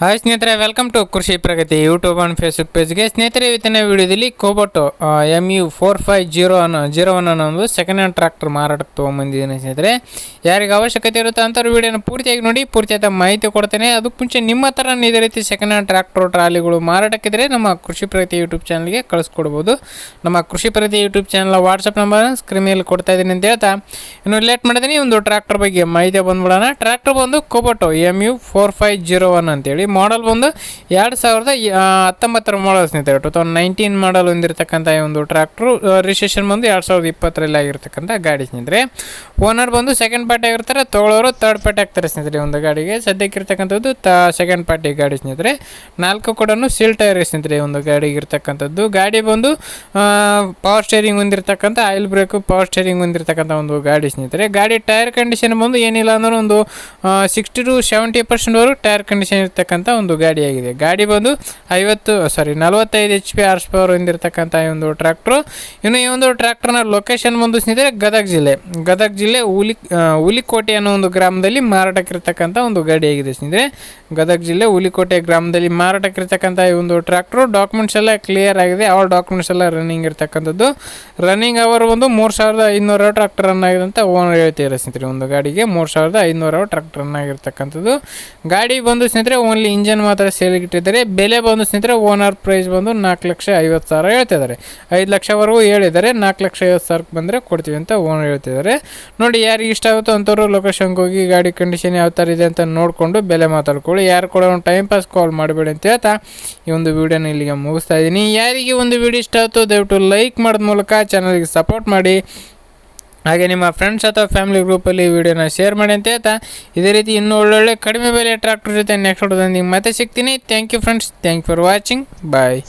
Hi ಸ್ನೇಹಿತರೆ welcome to Krishi Pragati YouTube and Facebook ಪೇಜ್ಗೆ ಸ್ನೇಹಿತರೆ, ಇವತ್ತಿನ ವಿಡಿಯೋದಲ್ಲಿ Kubota M U four five zero ಅನ್ನೋ ಜೀರೋ ಒನ್ ಅನ್ನೋ ಒಂದು ಸೆಕೆಂಡ್ ಹ್ಯಾಂಡ್ ಟ್ರ್ಯಾಕ್ಟರ್ ಮಾರಾಟಕ್ಕೆ ತೊಗೊಂಬಂದಿದ್ದೀನಿ ಸ್ನೇಹಿತರೆ. ಯಾರಿಗೆ ಅವಶ್ಯಕತೆ ಇರುತ್ತೆ ಅಂಥವ್ರು ವಿಡಿಯೋನ ಪೂರ್ತಿಯಾಗಿ ನೋಡಿ, ಪೂರ್ತಿಯಾದ ಮಾಹಿತಿ ಕೊಡ್ತೇನೆ. ಅದಕ್ಕೆ ಮುಂಚೆ ನಿಮ್ಮ ಥರ ಇದೇ ರೀತಿ ಸೆಕೆಂಡ್ ಹ್ಯಾಂಡ್ ಟ್ರ್ಯಾಕ್ಟರ್ ಟ್ರಾಲಿಗಳು ಮಾರಾಟಕ್ಕಿದ್ರೆ ನಮ್ಮ ಕೃಷಿ ಪ್ರಗತಿ ಯೂಟ್ಯೂಬ್ ಚಾನಲ್ಗೆ ಕಳಿಸ್ಕೊಡ್ಬೋದು. ನಮ್ಮ Krishi Pragati YouTube channel WhatsApp number screen ಮೇಲೆ ಕೊಡ್ತಾ ಇದ್ದೀನಿ ಅಂತ ಹೇಳ್ತಾ. ಇನ್ನು ಲೇಟ್ ಮಾಡಿದ್ದೀನಿ ಒಂದು ಟ್ರ್ಯಾಕ್ಟರ್ ಬಗ್ಗೆ ಮಾಹಿತಿ ಬಂದ್ಬಿಡೋಣ. ಟ್ರ್ಯಾಕ್ಟರ್ ಬಂದು Kubota M U four five zero one ಅಂತೇಳಿ ಮಾಡಲ್ ಬಂದು ಎರಡು ಸಾವಿರದ ಹತ್ತೊಂಬತ್ತರ ಮಾಡಲ್ ಸ್ನೇಹಿತರೆ ಟು ತೌಸಂಡ್ ನೈನ್ಟೀನ್ ಮಾಡಲ್ ಹೊಂದಿರತಕ್ಕಂಥ ಈ ಒಂದು ಟ್ರ್ಯಾಕ್ಟ್ರು ರಿಜಿಸ್ಟ್ರೇಷನ್ ಬಂದು ಎರಡು ಸಾವಿರದ ಇಪ್ಪತ್ತರಲ್ಲಿ ಆಗಿರ್ತಕ್ಕಂಥ ಗಾಡಿ ಸ್ನೇಹಿತರೆ. ಓನರ್ ಬಂದು ಸೆಕೆಂಡ್ ಪಾರ್ಟಿ ಆಗಿರ್ತಾರೆ ತೊಗೊಳೋರು ತರ್ಡ್ ಪಾರ್ಟಿ ಆಗ್ತಾರೆ ಸ್ನೇಹಿತರೆ ಒಂದು ಗಾಡಿಗೆ. ಸದ್ಯಕ್ಕೆ ಇರ್ತಕ್ಕಂಥದ್ದು ತ ಸೆಕೆಂಡ್ ಪಾರ್ಟಿ ಗಾಡಿ ಸ್ನೇಹಿತರೆ. ನಾಲ್ಕು ಕೂಡ ಸೀಲ್ ಟೈರ್ ಸ್ನೇಹಿತರೆ ಒಂದು ಗಾಡಿಗೆ ಇರ್ತಕ್ಕಂಥದ್ದು. ಗಾಡಿ ಬಂದು ಪವರ್ ಸ್ಟೇರಿಂಗ್ ಹೊಂದಿರತಕ್ಕಂಥ ಆಯಿಲ್ ಬ್ರೇಕು ಪವರ್ ಸ್ಟೇರಿಂಗ್ ಹೊಂದಿರತಕ್ಕಂಥ ಒಂದು ಗಾಡಿ ಸ್ನೇಹಿತರೆ. ಗಾಡಿ ಟೈರ್ ಕಂಡೀಷನ್ ಬಂದು ಏನಿಲ್ಲ ಅಂದ್ರೆ ಒಂದು ಸಿಕ್ಸ್ಟಿ ಟು ಸೆವೆಂಟಿ ಪರ್ಸೆಂಟ್ವರೆಗೂ ಟೈರ್ ಕಂಡೀಷನ್ ಇರ್ತಕ್ಕಂಥ ಒಂದು ಗಾಡಿಯಾಗಿದೆ ಗಾಡಿ ಬಂದು ಐವತ್ತು ಸಾರಿ ನಲವತ್ತೈದು ಎಚ್ ಪಿ ಆರ್ಸ್ ಪವರ್ ಹೊಂದಿರತಕ್ಕಂಥ ಈ ಒಂದು ಟ್ರ್ಯಾಕ್ಟ್ರು ಇನ್ನು ಈ ಒಂದು ಟ್ರ್ಯಾಕ್ಟರ್ನ ಲೊಕೇಶನ್ ಬಂದು ಸ್ನೇಹಿತರೆ ಗದಗ ಜಿಲ್ಲೆ. ಗದಗ ಜಿಲ್ಲೆ ಹುಲಿ ಹುಲಿಕೋಟೆ ಅನ್ನೋ ಒಂದು ಗ್ರಾಮದಲ್ಲಿ ಮಾರಾಟಕ್ಕಿರ್ತಕ್ಕಂಥ ಒಂದು ಗಾಡಿಯಾಗಿದೆ ಸ್ನೇಹಿತರೆ. ಗದಗ ಜಿಲ್ಲೆ ಹುಲಿಕೋಟೆ ಗ್ರಾಮದಲ್ಲಿ ಮಾರಾಟಕ್ಕಿರ್ತಕ್ಕಂಥ ಈ ಒಂದು ಟ್ರ್ಯಾಕ್ಟ್ರು ಡಾಕ್ಯುಮೆಂಟ್ಸ್ ಎಲ್ಲ ಕ್ಲಿಯರ್ ಆಗಿದೆ. ಅವ್ರ ಡಾಕ್ಯುಮೆಂಟ್ಸ್ ಎಲ್ಲ ರನ್ನಿಂಗ್ ಇರ್ತಕ್ಕಂಥದ್ದು. ರನ್ನಿಂಗ್ ಅವರ್ ಒಂದು ಮೂರು ಸಾವಿರದ ಐನೂರ ಟ್ರ್ಯಾಕ್ಟರ್ ರನ್ ಆಗಿದೆ ಓನರ್ ಹೇಳ್ತಿದ್ದಾರೆ ಸ್ನೇಹಿತರೆ. ಒಂದು ಗಾಡಿಗೆ ಮೂರು ಸಾವಿರದ ಐನೂರ ಟ್ರ್ಯಾಕ್ಟರ್ ರನ್ ಆಗಿರ್ತಕ್ಕಂಥದ್ದು. ಗಾಡಿ ಬಂದು ಸ್ನೇಹಿತರೆ ಓನ್ಲಿ ಇಂಜನ್ ಮಾತ್ರ ಸೇಲಿಗೆ ಇಟ್ಟಿದ್ದಾರೆ. ಬೆಲೆ ಬಂದು ಸ್ನೇಹಿತರೆ ಓನರ್ ಪ್ರೈಸ್ ಬಂದು ನಾಲ್ಕು ಲಕ್ಷ ಐವತ್ತು ಸಾವಿರ ಹೇಳ್ತಿದ್ದಾರೆ. ಐದು ಲಕ್ಷವರೆಗೂ ಹೇಳಿದ್ದಾರೆ. ನಾಲ್ಕು ಲಕ್ಷ ಐವತ್ತು ಸಾವಿರಕ್ಕೆ ಬಂದರೆ ಕೊಡ್ತೀವಿ ಅಂತ ಓನರ್ ಹೇಳ್ತಿದ್ದಾರೆ. ನೋಡಿ ಯಾರಿಗೆ ಇಷ್ಟ ಆಗುತ್ತೋ ಅಂಥವ್ರು ಲೊಕೇಶನ್ಗೆ ಹೋಗಿ ಗಾಡಿ ಕಂಡೀಷನ್ ಯಾವ ಥರ ಇದೆ ಅಂತ ನೋಡಿಕೊಂಡು ಬೆಲೆ ಮಾತಾಡ್ಕೊಳ್ಳಿ. ಯಾರು ಕೂಡ ಒಂದು ಟೈಮ್ ಪಾಸ್ ಕಾಲ್ ಮಾಡಬೇಡಿ ಅಂತ ಹೇಳ್ತಾ ಈ ಒಂದು ವಿಡಿಯೋನ ಇಲ್ಲಿಗೆ ಮುಗಿಸ್ತಾ ಇದ್ದೀನಿ. ಯಾರಿಗೆ ಒಂದು ವಿಡಿಯೋ ಇಷ್ಟ ಆಯಿತು ದಯವಿಟ್ಟು ಲೈಕ್ ಮಾಡೋದ ಮೂಲಕ ಚಾನಲ್ಗೆ ಸಪೋರ್ಟ್ ಮಾಡಿ. ಹಾಗೆ ನಿಮ್ಮ ಫ್ರೆಂಡ್ಸ್ ಅಥವಾ ಫ್ಯಾಮಿಲಿ ಗ್ರೂಪಲ್ಲಿ ವಿಡಿಯೋನ ಶೇರ್ ಮಾಡಿ ಅಂತ ಹೇಳ್ತಾ, ಇದೇ ರೀತಿ ಇನ್ನೂ ಒಳ್ಳೊಳ್ಳೆ ಕಡಿಮೆ ಬೆಲೆ ಟ್ರ್ಯಾಕ್ಟರ್ ಜೊತೆ ನೆಕ್ಸ್ಟ್ ಹೊಡೆದಂಗೆ ಮತ್ತೆ ಸಿಗ್ತೀನಿ. Thank you friends thank for watching bye